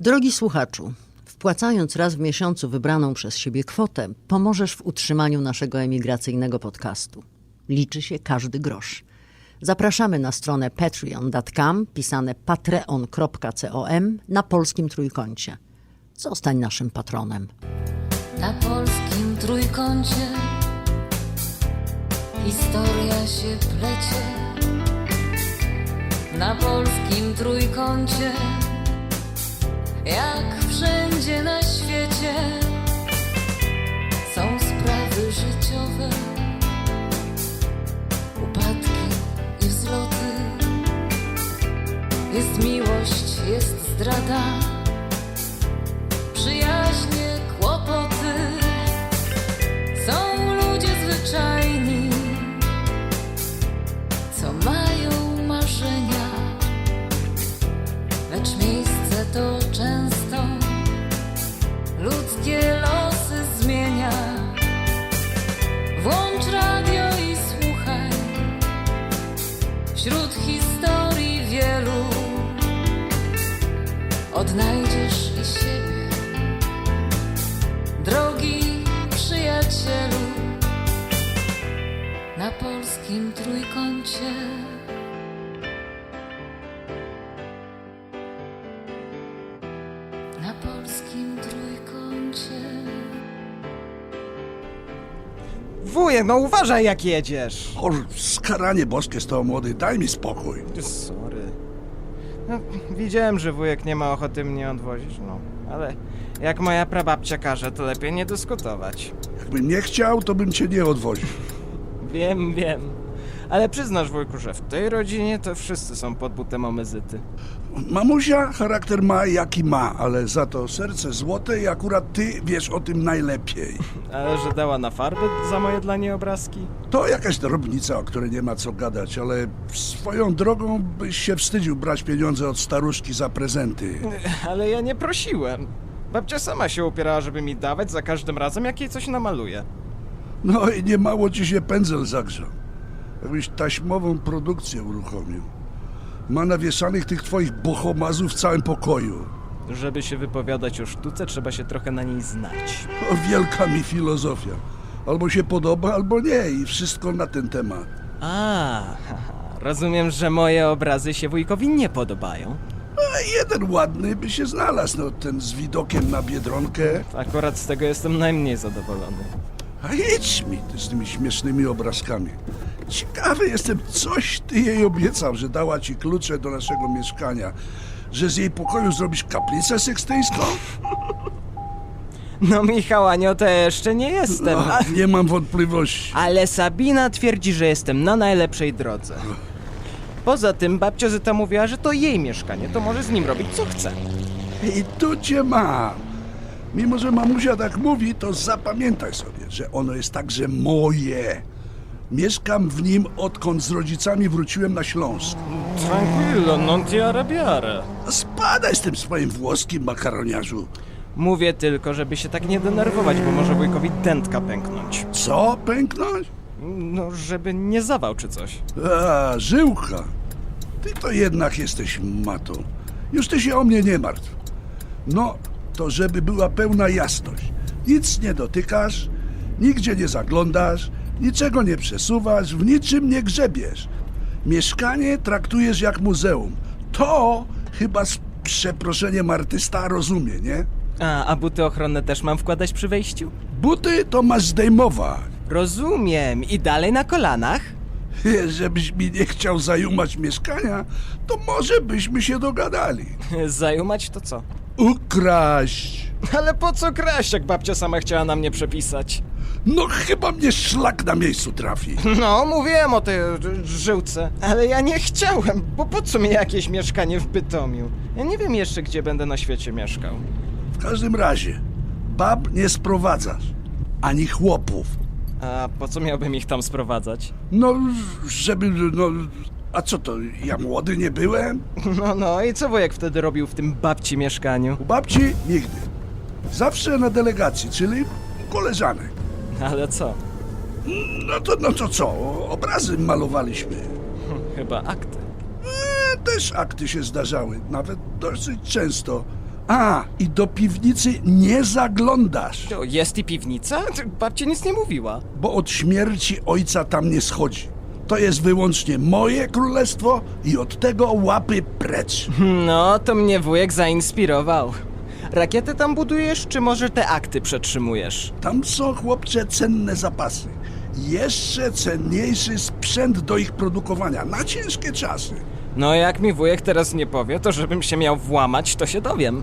Drogi słuchaczu, wpłacając raz w miesiącu wybraną przez siebie kwotę, pomożesz w utrzymaniu naszego emigracyjnego podcastu. Liczy się każdy grosz. Zapraszamy na stronę patreon.com, pisane patreon.com na polskim trójkącie. Zostań naszym patronem. Na polskim trójkącie historia się plecie. Na polskim trójkącie, jak wszędzie na świecie, są sprawy życiowe, upadki i wzloty. Jest miłość, jest zdrada przyjaźnie, no uważaj jak jedziesz. O, skaranie boskie z to młody, daj mi spokój. Sorry. No, widziałem, że wujek nie ma ochoty mnie odwozić, no. Ale jak moja prababcia każe, to lepiej nie dyskutować. Jakbym nie chciał, to bym cię nie odwoził. Wiem, wiem. Ale przyznasz, wujku, że w tej rodzinie to wszyscy są pod butem omyzyty. Mamusia charakter ma jaki ma, ale za to serce złote i akurat ty wiesz o tym najlepiej. Ale że dała na farby za moje dla niej obrazki? To jakaś drobnica, o której nie ma co gadać, ale swoją drogą byś się wstydził brać pieniądze od staruszki za prezenty. Ale ja nie prosiłem. Babcia sama się upierała, żeby mi dawać za każdym razem, jak jej coś namaluje. No i nie mało ci się pędzel zagrzał. Jakbyś taśmową produkcję uruchomił. Ma nawieszanych tych twoich bohomazów w całym pokoju. Żeby się wypowiadać o sztuce, trzeba się trochę na niej znać. O, wielka mi filozofia. Albo się podoba, albo nie i wszystko na ten temat. A, rozumiem, że moje obrazy się wujkowi nie podobają. A jeden ładny by się znalazł, no ten z widokiem na Biedronkę. Akurat z tego jestem najmniej zadowolony. A idź mi ty z tymi śmiesznymi obrazkami. Ciekawy jestem, coś ty jej obiecał, że dała ci klucze do naszego mieszkania. Że z jej pokoju zrobisz kaplicę sekstyjską? No Michał, Anio, to jeszcze nie jestem. No, A, nie mam wątpliwości. ale Sabina twierdzi, że jestem na najlepszej drodze. Poza tym babcia Zyta mówiła, że to jej mieszkanie, to może z nim robić co chce. I tu cię mam. Mimo, że mamusia tak mówi, to zapamiętaj sobie, że ono jest także moje. Mieszkam w nim, odkąd z rodzicami wróciłem na Śląsk. Tranquillo, non ti arrabbiare. Spadaj z tym swoim włoskim makaroniarzu. Mówię tylko, żeby się tak nie denerwować, bo może wujkowi dętka pęknąć. Co, pęknąć? No, żeby nie zawał czy coś. A, żyłka. Ty to jednak jesteś matą. Już ty się o mnie nie martw. No, to żeby była pełna jasność. Nic nie dotykasz, nigdzie nie zaglądasz, niczego nie przesuwasz, w niczym nie grzebiesz. Mieszkanie traktujesz jak muzeum. To chyba z przeproszeniem artysta rozumie, nie? A, a buty ochronne też mam wkładać przy wejściu? Buty to masz zdejmować. Rozumiem. I dalej na kolanach? Żebyś mi nie chciał zajumać mieszkania, to może byśmy się dogadali. Zajumać to co? Ukraść! Ale po co kraść, jak babcia sama chciała na mnie przepisać? No chyba mnie szlak na miejscu trafi. No, mówiłem o tej żyłce, ale ja nie chciałem, bo po co mi jakieś mieszkanie w Bytomiu? Ja nie wiem jeszcze, gdzie będę na świecie mieszkał. W każdym razie, bab nie sprowadzasz, ani chłopów. A po co miałbym ich tam sprowadzać? No, żeby, no... A co to, ja młody nie byłem? No, no, i co wujek wtedy robił w tym babci mieszkaniu? U babci nigdy. Zawsze na delegacji, czyli u koleżanek. Ale co? No to, no to co, obrazy malowaliśmy. Chyba akty. E, też akty się zdarzały, nawet dosyć często. A, i do piwnicy nie zaglądasz, To jest i piwnica? Ty- Babcia nic nie mówiła. bo od śmierci ojca tam nie schodzi. To jest wyłącznie moje królestwo i od tego łapy precz. No, to mnie wujek zainspirował. Rakiety tam budujesz, czy może te akty przetrzymujesz? Tam są, chłopcze, cenne zapasy. Jeszcze cenniejszy sprzęt do ich produkowania na ciężkie czasy. No, jak mi wujek teraz nie powie, to żebym się miał włamać, to się dowiem.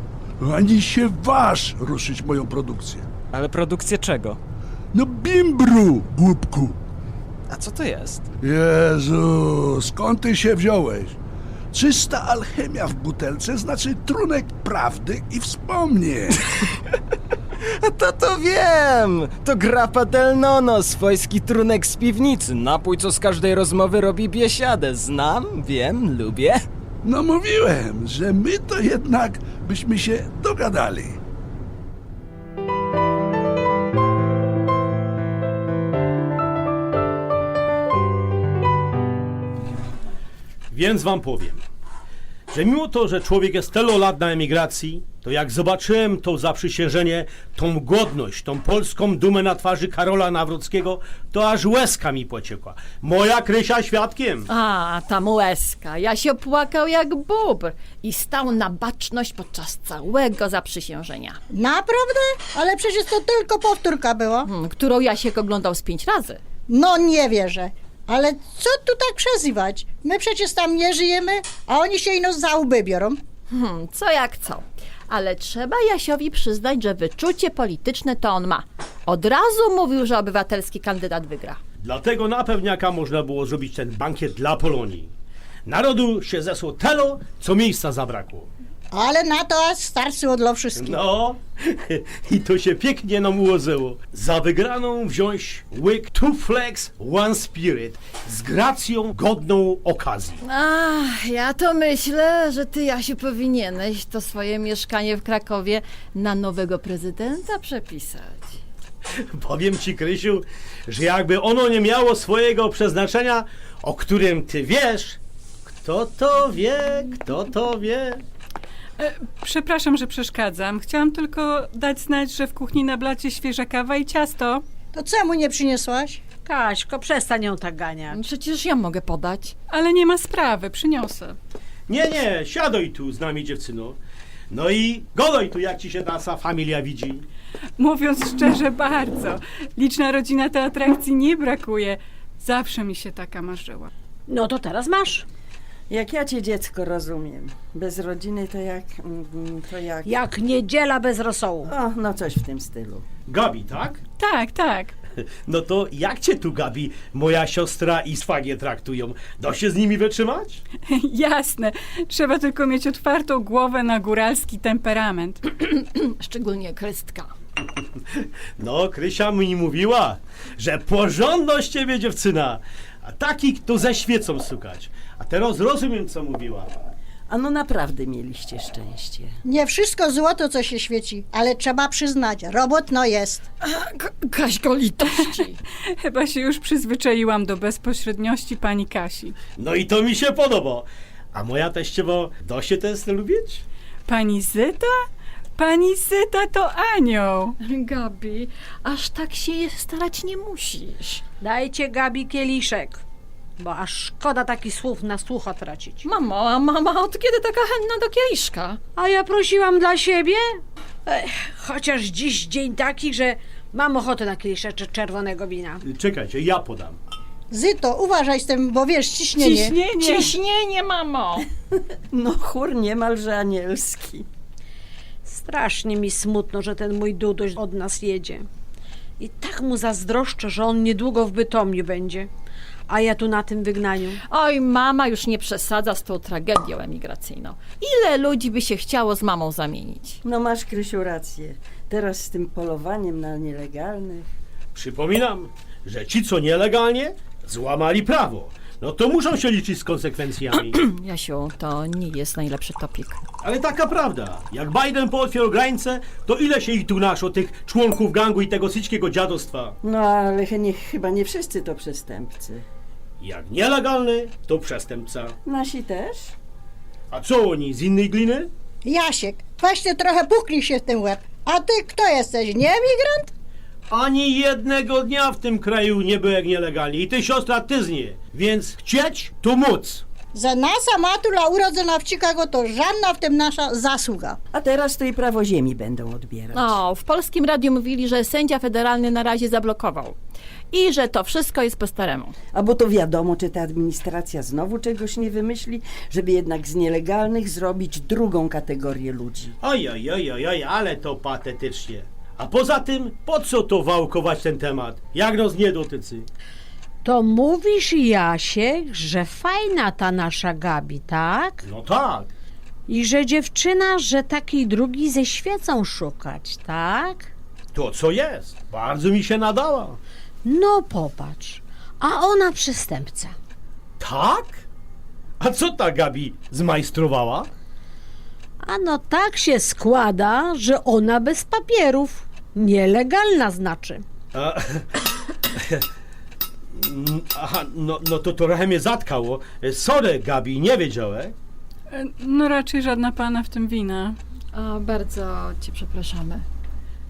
Ani się waż ruszyć moją produkcję. Ale produkcję czego? No bimbru, głupku. A co to jest? Jezu, skąd ty się wziąłeś? Czysta alchemia w butelce znaczy trunek prawdy i wspomnień. To to wiem! To grappa del nono, swojski trunek z piwnicy. Napój, co z każdej rozmowy robi biesiadę. Znam, wiem, lubię. No mówiłem, że my to jednak byśmy się dogadali. Więc wam powiem, że mimo to, że człowiek jest tylu lat na emigracji, to jak zobaczyłem to zaprzysiężenie, tą godność, tą polską dumę na twarzy Karola Nawrockiego, to aż łezka mi pociekła. Moja Krysia świadkiem. A, tam łezka. Ja się płakał jak bóbr i stał na baczność podczas całego zaprzysiężenia, Naprawdę? Ale przecież to tylko powtórka było. hmm, którą Jasiek oglądał z pięć razy. No nie wierzę. Ale co tu tak przezywać? My przecież tam nie żyjemy, a oni się ino za łby biorą. Hmm, co jak co. Ale trzeba Jasiowi przyznać, że wyczucie polityczne to on ma. Od razu mówił, że obywatelski kandydat wygra. Dlatego na pewniaka można było zrobić ten bankiet dla Polonii. Narodu się zesło telo, co miejsca zabrakło. Ale na to aż starczy dla wszystkich. No, i to się pięknie nam ułożyło. Za wygraną wziąć łyk Two Flags, One Spirit z gracją godną okazji. Ach, ja to myślę, że ty, Jasiu, powinieneś to swoje mieszkanie w Krakowie na nowego prezydenta przepisać. Powiem ci, Krysiu, że jakby ono nie miało swojego przeznaczenia, o którym ty wiesz, kto to wie, kto to wie. Przepraszam, że przeszkadzam. Chciałam tylko dać znać, że w kuchni na blacie świeża kawa i ciasto. To czemu nie przyniosłaś? Kaśko, przestań ją tak ganiać. Przecież ja mogę podać. Ale nie ma sprawy, przyniosę. Nie, nie, siadaj tu z nami, dziewczyno. No i godoj tu, jak ci się nasza familia widzi. Mówiąc szczerze, bardzo. Liczna rodzina to atrakcji nie brakuje. Zawsze mi się taka marzyła. No to teraz masz. Jak ja cię dziecko rozumiem. Bez rodziny to jak. mm, To jak. Jak niedziela bez rosołu. O, no coś w tym stylu. Gabi, tak? Tak, tak. No to jak cię tu, Gabi, moja siostra i swagie traktują? Da się z nimi wytrzymać? Jasne. Trzeba tylko mieć otwartą głowę na góralski temperament. Szczególnie Krystka. No, Krysia mi mówiła, że porządność ciebie dziewczyna, a taki, kto ze świecą sukać. Teraz rozumiem, co mówiła. A no naprawdę mieliście szczęście. Nie wszystko złoto, co się świeci, ale trzeba przyznać, robot no jest. K- Kaśko litości. Chyba się już przyzwyczaiłam do bezpośredniości pani Kasi. No i to mi się podoba. A moja teściowo, da się też lubić? Pani Zyta? Pani Zyta to anioł. Gabi, aż tak się starać nie musisz. Dajcie Gabi kieliszek. Bo aż szkoda takich słów na słucha tracić. Mamo, a mama od kiedy taka chętna do kieliszka? A ja prosiłam dla siebie? Ech, chociaż dziś dzień taki, że mam ochotę na kieliszeczek czerwonego wina. Czekajcie, ja podam. Zyto, uważaj z tym, bo wiesz, ciśnienie. Ciśnienie. Ciśnienie, mamo. No chór niemalże anielski. Strasznie mi smutno, że ten mój Duduś od nas jedzie. I tak mu zazdroszczę, że on niedługo w Bytomiu będzie. A ja tu na tym wygnaniu. Oj, mama już nie przesadza z tą tragedią emigracyjną. Ile ludzi by się chciało z mamą zamienić? No masz, Krysiu, rację. Teraz z tym polowaniem na nielegalnych. Przypominam, że ci, co nielegalnie, złamali prawo. No to muszą się liczyć z konsekwencjami. Jasiu, to nie jest najlepszy topik. Ale taka prawda. Jak Biden pootwierał granice, to ile się ich tu naszło, tych członków gangu i tego syćkiego dziadostwa? No ale nie, chyba nie wszyscy to przestępcy. Jak nielegalny, to przestępca. Nasi też? A co oni, z innej gliny? Jasiek, Właśnie trochę puknij się w ten łeb. A ty kto jesteś, nie emigrant? Ani jednego dnia w tym kraju nie byłem nielegalnie. I ty siostra, ty z nie. Więc chcieć, to móc. Za nasa matula urodzona w Chicago to żadna w tym nasza zasługa. A teraz to i prawo ziemi będą odbierać. No, w polskim radiu mówili, że sędzia federalny na razie zablokował. I że to wszystko jest po staremu. A bo to wiadomo, czy ta administracja znowu czegoś nie wymyśli, żeby jednak z nielegalnych zrobić drugą kategorię ludzi. Oj, oj, oj, oj, oj, ale to patetycznie. A poza tym, po co to wałkować ten temat? Jak nas nie dotyczy? To mówisz, Jasiek, że fajna ta nasza Gabi, tak? No tak. I że dziewczyna, że takiej drugi ze świecą szukać, tak? To co jest? Bardzo mi się nadała. No popatrz, a ona przestępca. Tak? A co ta Gabi zmajstrowała? A no tak się składa, że ona bez papierów. Nielegalna znaczy. A, Aha, no, no to trochę mnie zatkało. Sorry, Gabi, nie wiedziałem. E, No raczej żadna pana w tym wina. O, bardzo cię przepraszamy.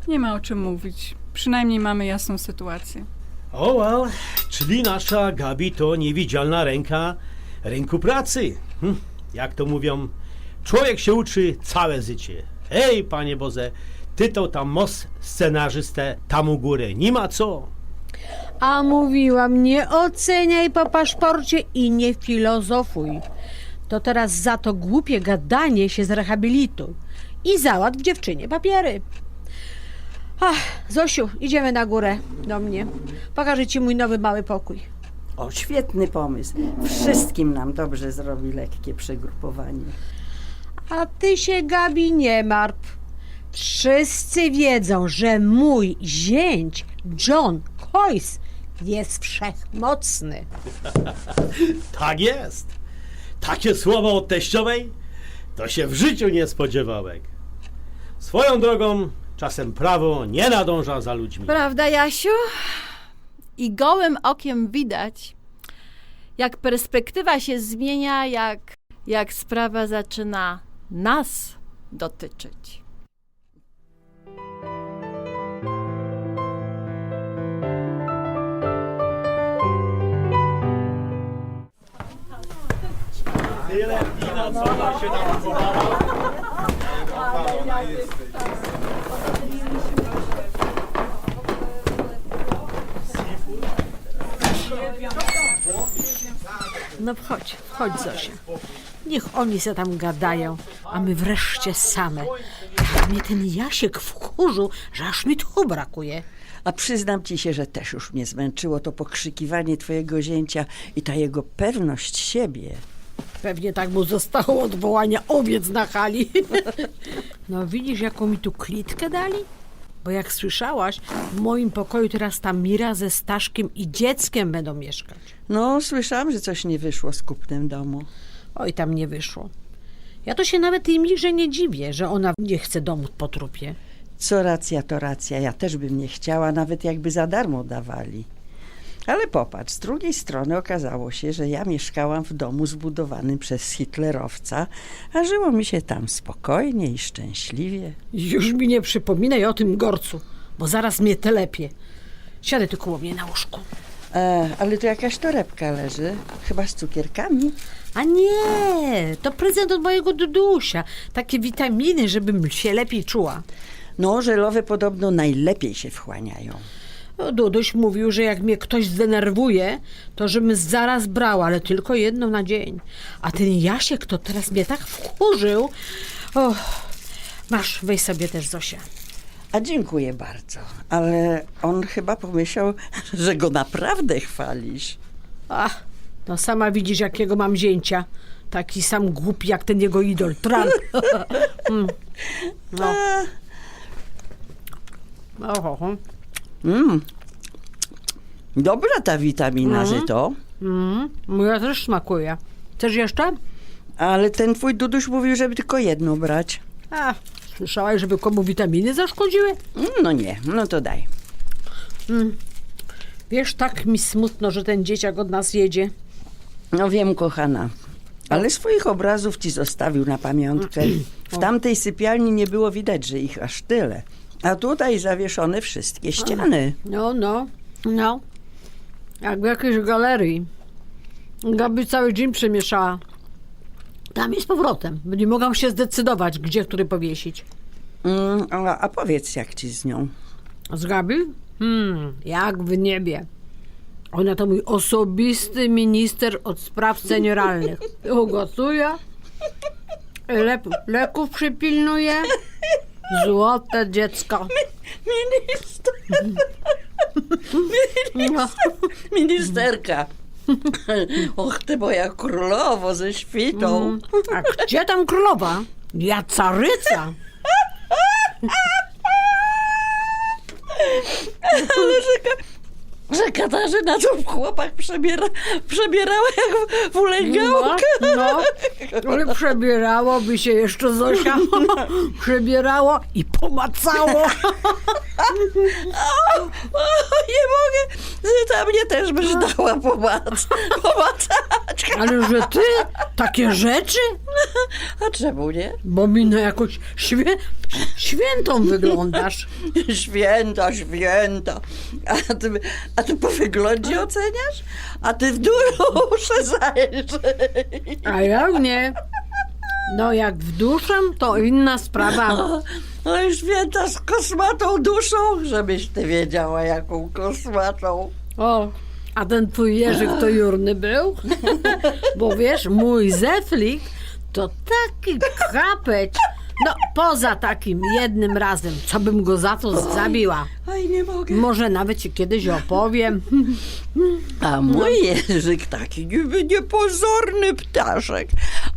Nie ma o czym mówić. Przynajmniej mamy jasną sytuację. O, well, czyli nasza Gabi to niewidzialna ręka rynku pracy. Hm, jak to mówią, człowiek się uczy całe życie. Ej, panie Boze, ty to tam most scenarzystę tam u góry, nie ma co. A mówiłam, nie oceniaj po paszporcie i nie filozofuj. To teraz za to głupie gadanie się zrehabilituj i załatw dziewczynie papiery. Ach, Zosiu, idziemy na górę do mnie. Pokażę ci mój nowy mały pokój. O, świetny pomysł. Wszystkim nam dobrze zrobi lekkie przegrupowanie. A ty się, Gabi, nie martw. Wszyscy wiedzą, że mój zięć, John Coyce, jest wszechmocny. Tak jest. Takie słowo od teściowej to się w życiu nie spodziewałem. Swoją drogą, czasem prawo nie nadąża za ludźmi. Prawda, Jasiu? I gołym okiem widać, jak perspektywa się zmienia, jak, jak sprawa zaczyna nas dotyczyć. Tyle wina, co się nakupowało. No wchodź, wchodź Zosia. Niech oni se tam gadają, a my wreszcie same. Jak mnie ten Jasiek wkurzył, że aż mi tchu brakuje. A przyznam ci się, że też już mnie zmęczyło to pokrzykiwanie twojego zięcia i ta jego pewność siebie. Pewnie tak mu zostało odwołania owiec na hali. No widzisz, jaką mi tu klitkę dali? Bo jak słyszałaś, w moim pokoju teraz ta Mira ze Staszkiem i dzieckiem będą mieszkać. No, słyszałam, że coś nie wyszło z kupnem domu. Oj, tam nie wyszło. Ja to się nawet tej Mirze nie dziwię, że ona nie chce domu po trupie. Co racja, to racja. Ja też bym nie chciała, nawet jakby za darmo dawali. Ale popatrz, z drugiej strony okazało się, że ja mieszkałam w domu zbudowanym przez hitlerowca, a żyło mi się tam spokojnie i szczęśliwie. Już mi nie przypominaj o tym gorcu, bo zaraz mnie telepie. Siadaj tu koło mnie na łóżku. E, ale tu jakaś torebka leży, chyba z cukierkami. A nie, to prezent od mojego Dudusia. Takie witaminy, żebym się lepiej czuła. No, żelowe podobno najlepiej się wchłaniają. No, Duduś mówił, że jak mnie ktoś zdenerwuje, to żebym zaraz brała, ale tylko jedno na dzień. A ten Jasiek to teraz mnie tak wkurzył. Och, masz, weź sobie też Zosia. A dziękuję bardzo, ale on chyba pomyślał, że go naprawdę chwalisz. Ach, no sama widzisz, jakiego mam zięcia. Taki sam głupi jak ten jego idol, Trump. Mm. No. Oho. Mm. Dobra ta witamina, że to. Mm, moja też smakuje. Chcesz jeszcze? Ale ten twój Duduś mówił, żeby tylko jedną brać. A, słyszałaś, żeby komu witaminy zaszkodziły? Mm, No nie, no to daj. Wiesz, tak mi smutno, że ten dzieciak od nas jedzie. No wiem, kochana. Ale swoich obrazów ci zostawił na pamiątkę. W tamtej sypialni nie było widać, że ich aż tyle. A tutaj zawieszone wszystkie ściany. No, no, no. Jak w jakiejś galerii. Gabi cały dzień przemieszała. Tam jest powrotem. Nie mogłam się zdecydować, gdzie który powiesić. Mm, a, a powiedz, jak ci z nią? Z Gabi? Hmm, jak w niebie. Ona to mój osobisty minister od spraw senioralnych. Ugotuje, lep, leków przypilnuje. Złote dziecko. Minister. No. Ministerka. Och, ty moja królowo ze świtą. A gdzie tam królowa? Ja caryca. Że Katarzyna to w chłopach przebiera, przebierała jak w, w ulęgałkę. No, no, ale przebierałoby się jeszcze Zosia. Przebierało i pomacało. O, nie mogę. Zyta mnie też byś dała pomac, pomacać. Ale że ty takie rzeczy? A czemu nie? Bo mi na jakąś świe, świętą wyglądasz. Święta, święta. A ty, a ty po wyglądzie oceniasz? A ty w duszę zajrzyj. A ja nie. No jak w duszę, to inna sprawa. No i święta z kosmatą duszą, żebyś ty wiedziała, jaką kosmatą. O, a ten twój Jerzyk to jurny był? Bo wiesz, mój Zeflik to taki kapeć. No, poza takim jednym razem, co bym go za to zabiła. Oj, nie mogę. Może nawet ci kiedyś opowiem. A mój Jerzyk taki niby niepozorny ptaszek.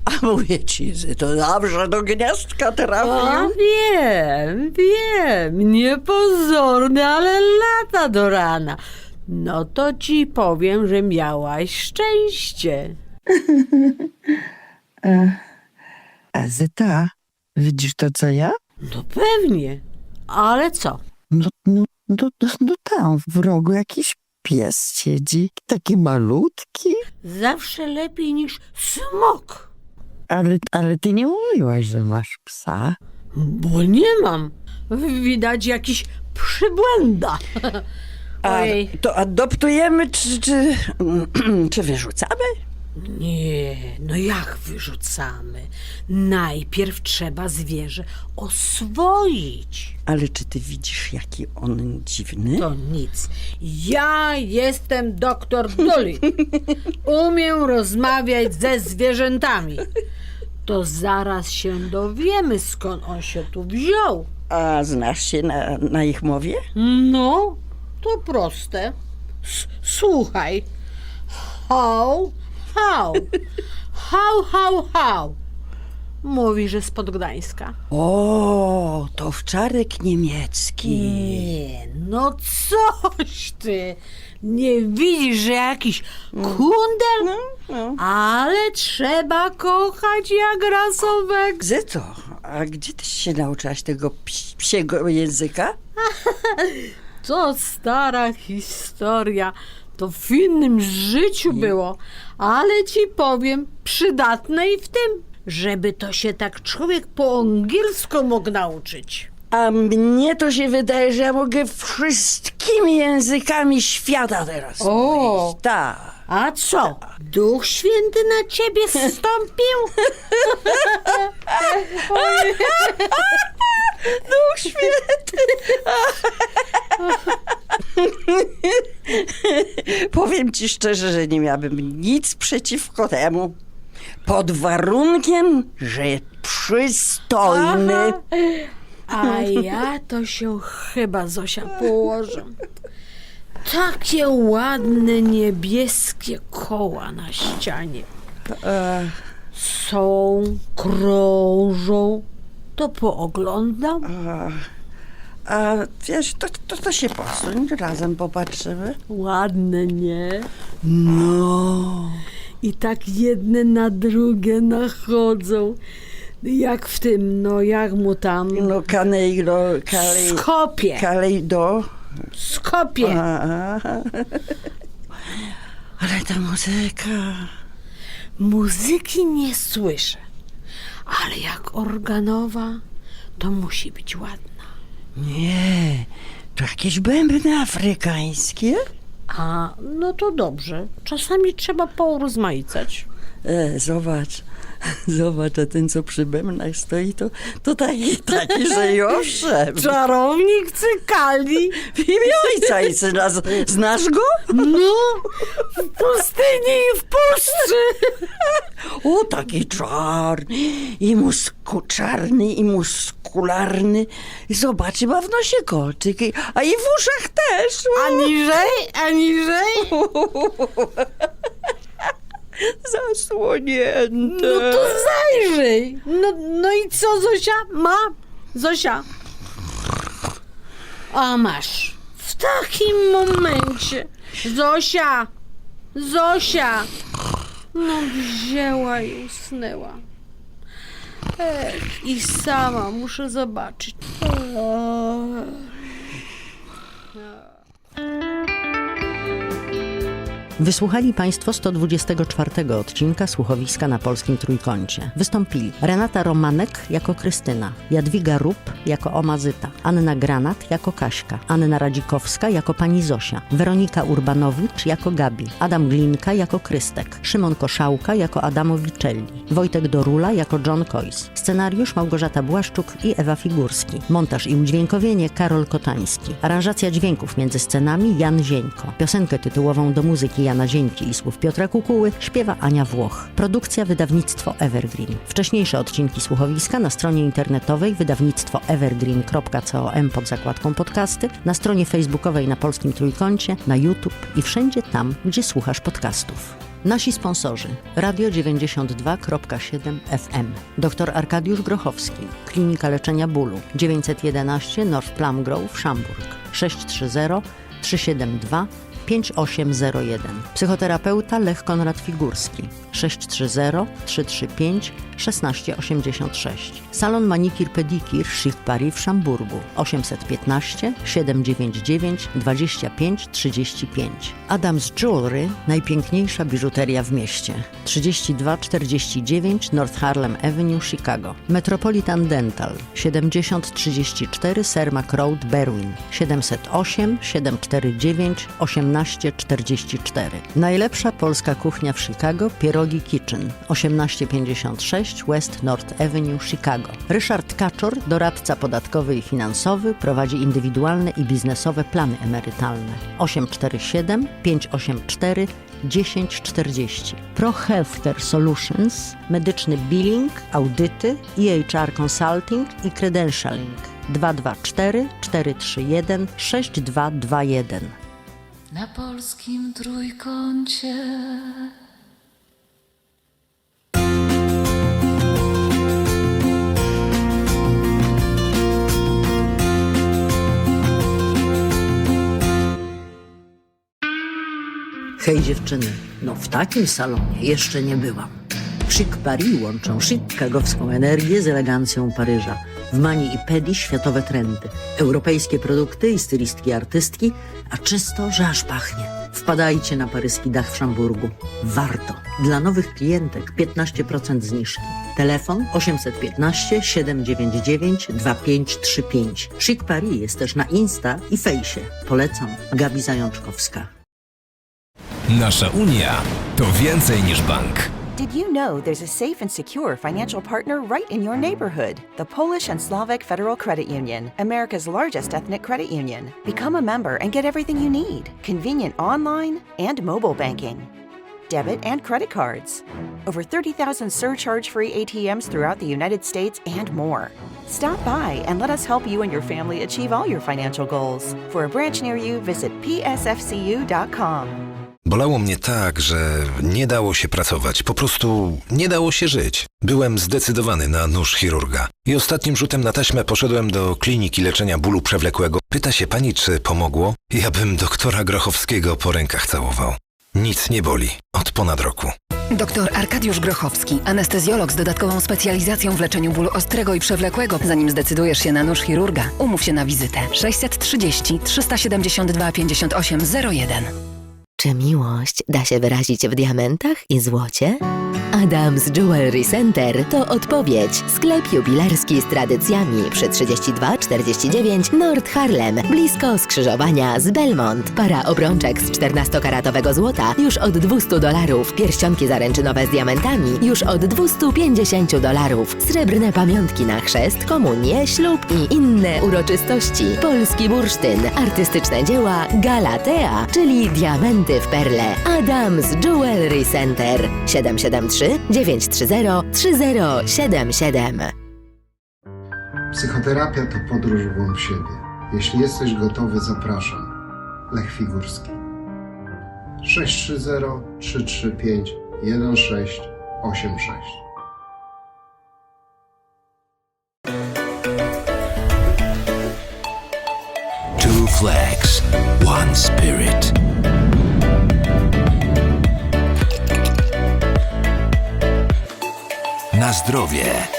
A mówię ci, że to zawsze do gniazdka A trafił. wiem, wiem, niepozorny, ale lata do rana. No to ci powiem, że miałaś szczęście. A Zyta, widzisz to co ja? No pewnie, ale co? No, no, no, no, no tam w rogu jakiś pies siedzi, taki malutki. Zawsze lepiej niż smok, Ale, ale ty nie mówiłaś, że masz psa. bo nie mam. Widać jakiś przybłęda. A Ojej. to adoptujemy, czy, czy, czy wyrzucamy? Nie, no jak wyrzucamy? Najpierw trzeba zwierzę oswoić. Ale czy ty widzisz, jaki on dziwny? To nic. Ja jestem doktor Dolly. Umiem rozmawiać ze zwierzętami. To zaraz się dowiemy, skąd on się tu wziął. A znasz się na, na ich mowie? No, to proste. S- Słuchaj. How, how, how, how, how. Mówi, że spod Gdańska. O, to wczarek niemiecki. Nie, no coś ty. Nie widzisz, że jakiś kundel? Ale trzeba kochać jak rasowek. Zyto, a gdzie ty się nauczyłaś tego ps- psiego języka? To stara historia. To w innym życiu było. Ale ci powiem, przydatne i w tym, żeby to się tak człowiek po angielsku mógł nauczyć. A mnie to się wydaje, że ja mogę wszystkimi językami świata teraz O. Tak. A co? Duch Święty na ciebie zstąpił? Duch Święty. Powiem ci szczerze, że nie miałabym nic przeciwko temu. Pod warunkiem, że przystojny. A ja to się chyba, Zosia, położę. Takie ładne niebieskie koła na ścianie. Są, krążą. To pooglądam. A wiesz, to, to, to się posuń, razem popatrzymy. Ładne, nie? No. I tak jedne na drugie nachodzą. Jak w tym, no jak mu tam... No, Canelo, Kalej, Skopie, Kalejdo. Skopie. Ale ta muzyka. Muzyki nie słyszę, ale jak organowa, to musi być ładna. Nie, to jakieś bębny afrykańskie? A, no to dobrze. Czasami trzeba porozmaicać. E, zobacz, zobacz, a ten co przy bębnach stoi, to, to taki, taki, że i owszem. Czarownik cykali. W imię ojca i syna, znasz go? No, w pustyni i w puszczy. O, taki czarny i musku, czarny i muskularny. Zobacz, ma w nosie kolczyk, a i w uszach też. Aniżej, aniżej. Zasłonięte. No to zajrzyj. No, no i co Zosia ma? Zosia. A masz. W takim momencie. Zosia. Zosia. No wzięła i usnęła. Ech, i sama muszę zobaczyć. Wysłuchali Państwo 124 odcinka Słuchowiska na Polskim Trójkącie. Wystąpili Renata Romanek jako Krystyna, Jadwiga Rup jako Omazyta, Anna Granat jako Kaśka, Anna Radzikowska jako Pani Zosia, Weronika Urbanowicz jako Gabi, Adam Glinka jako Krystek, Szymon Koszałka jako Adamo Wicelli, Wojtek Dorula jako John Coyce, scenariusz Małgorzata Błaszczuk i Ewa Figurski, montaż i udźwiękowienie Karol Kotański, aranżacja dźwięków między scenami Jan Zieńko, piosenkę tytułową do muzyki Jana Zieńki i słów Piotra Kukuły śpiewa Ania Włoch. Produkcja wydawnictwo Evergreen. Wcześniejsze odcinki słuchowiska na stronie internetowej wydawnictwo evergreen.com pod zakładką podcasty, na stronie facebookowej na Polskim Trójkącie, na YouTube i wszędzie tam, gdzie słuchasz podcastów. Nasi sponsorzy Radio 92.7 FM dr Arkadiusz Grochowski Klinika Leczenia Bólu 911 North Plum Grove Szamburg 630 372 5801 Psychoterapeuta Lech Konrad Figurski. 630 335 1686 Salon Manikir Pedikir Chic Paris w Szamburgu. 815 799 25 35 Adams Jewelry najpiękniejsza biżuteria w mieście. 3249 North Harlem Avenue Chicago. Metropolitan Dental. 7034 Cermak Road Berwin. 708 749 1844 Najlepsza polska kuchnia w Chicago Pierogi Kitchen. 1856 West North Avenue Chicago. Ryszard Kaczor, doradca podatkowy i finansowy, prowadzi indywidualne i biznesowe plany emerytalne. 847 584 1040. Pro Healthcare Solutions, medyczny billing, audyty, EHR Consulting i credentialing. 224 431 6221. Na polskim trójkącie. Hej dziewczyny, no w takim salonie jeszcze nie byłam. Chic Paris łączą chicagowską energię z elegancją Paryża. W Mani i Pedi światowe trendy, europejskie produkty i stylistki artystki, a czysto, że aż pachnie. Wpadajcie na paryski dach w Szamburgu. Warto. Dla nowych klientek 15% zniżki. Telefon 815 799 2535. Chic Paris jest też na Insta i Fejsie. Polecam. Gabi Zajączkowska. Nasza Unia to więcej niż bank. You know there's a safe and secure financial partner right in your neighborhood? The Polish and Slovak Federal Credit Union, America's largest ethnic credit union. Become a member and get everything you need convenient online and mobile banking, debit and credit cards, over 30,000 surcharge free ATMs throughout the United States, and more. Stop by and let us help you and your family achieve all your financial goals. For a branch near you, visit psfcu.com. Bolało mnie tak, że nie dało się pracować, po prostu nie dało się żyć. Byłem zdecydowany na nóż chirurga. I ostatnim rzutem na taśmę poszedłem do kliniki leczenia bólu przewlekłego. Pyta się pani, czy pomogło? Ja bym doktora Grochowskiego po rękach całował. Nic nie boli. Od ponad roku. Doktor Arkadiusz Grochowski, anestezjolog z dodatkową specjalizacją w leczeniu bólu ostrego i przewlekłego. Zanim zdecydujesz się na nóż chirurga, umów się na wizytę 630 372 58 01. Czy miłość da się wyrazić w diamentach i złocie? Adams Jewelry Center to odpowiedź. Sklep jubilerski z tradycjami przy 3249 North Harlem, blisko skrzyżowania z Belmont. Para obrączek z 14-karatowego złota już od 200 dolarów. Pierścionki zaręczynowe z diamentami już od 250 dolarów. Srebrne pamiątki na chrzest, komunię, ślub i inne uroczystości. Polski bursztyn, artystyczne dzieła Galatea, czyli diamenty w perle. Adams Jewelry Center 773 930 3077. Psychoterapia to podróż w głąb siebie. Jeśli jesteś gotowy, zapraszam. Lech Figurski. 630 335 1686 Two flags, one spirit. Na zdrowie.